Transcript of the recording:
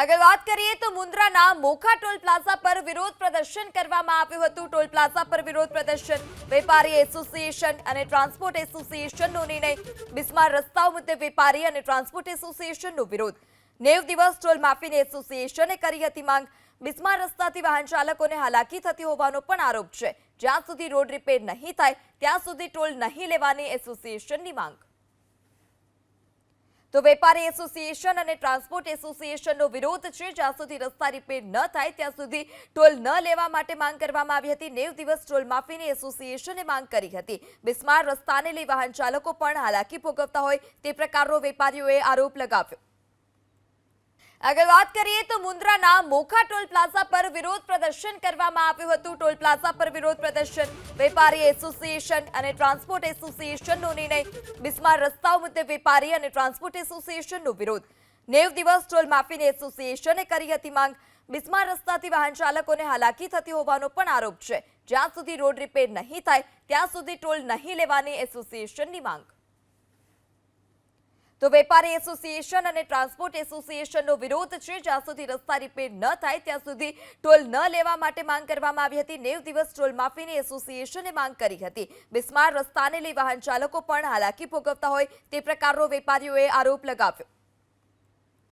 આગળ વાત કરીએ તો મુન્દ્રાના મોખા ટોલ પ્લાઝા પર વિરોધ પ્રદર્શન કરવામાં આવ્યું હતું. ટોલ પ્લાઝા પર વિરોધ પ્રદર્શન, વેપારી એસોસિએશન અને ટ્રાન્સપોર્ટ એસોસિએશનનો નિર્ણય, બિસ્માર રસ્તાઓ મુદ્દે વેપારી અને ટ્રાન્સપોર્ટ એસોસિએશનનો વિરોધ. નેવ દિવસ ટોલ માફીની એસોસિએશને કરી હતી માંગ. બિસ્માર રસ્તાથી વાહન ચાલકોને હાલાકી થતી હોવાનો પણ આરોપ છે. જ્યાં સુધી રોડ રિપેર નહીં થાય, ત્યાં સુધી ટોલ નહીં લેવાની એસોસિએશનની માંગ. તો વેપારી એસોસિએશન અને ટ્રાન્સપોર્ટ એસોસિએશનનો વિરોધ છે. જ્યાં સુધી રસ્તા રિપેર ન થાય, ત્યાં સુધી ટોલ ન લેવા માટે માંગ કરવામાં આવી હતી. નેવ દિવસ ટોલ માફીની એસોસિએશને માંગ કરી હતી. બિસ્માર રસ્તાને લઈ વાહન ચાલકો પણ હાલાકી ભોગવતા હોય તે પ્રકારનો વેપારીઓએ આરોપ લગાવ્યો. આગળ વાત કરીએ તો મુન્દ્રાના મોખા ટોલ પ્લાઝા પર વિરોધ પ્રદર્શન કરવામાં આવ્યું હતું. ટોલ પ્લાઝા પર વિરોધ પ્રદર્શન, વેપારી એસોસિએશન અને ટ્રાન્સપોર્ટ એસોસિએશનનો નિર્ણય, બિસ્માર રસ્તાઓ મુદ્દે વેપારી અને ટ્રાન્સપોર્ટ એસોસિએશનનો વિરોધ. નેવ દિવસ ટોલ માફીની એસોસિએશને કરી હતી માંગ. બિસ્માર રસ્તાથી વાહન ચાલકોને હાલાકી થતી હોવાનો પણ આરોપ છે. જ્યાં સુધી રોડ રિપેર નહીં થાય, ત્યાં સુધી ટોલ નહીં લેવાની એસોસિએશનની માંગ. તો વેપારી એસોસિએશન અને ટ્રાન્સપોર્ટ એસોસિએશનનો વિરોધ છે. જ્યાં સુધી રસ્તા રિપેર ન થાય, ત્યાં સુધી ટોલ ન લેવા માટે માંગ કરવામાં આવી હતી. નેવ દિવસ ટોલ માફીની એસોસિએશને માંગ કરી હતી. બિસ્માર રસ્તાને લઈ વાહન ચાલકો પણ હાલાકી ભોગવતા હોય તે પ્રકારનો વેપારીઓએ આરોપ લગાવ્યો.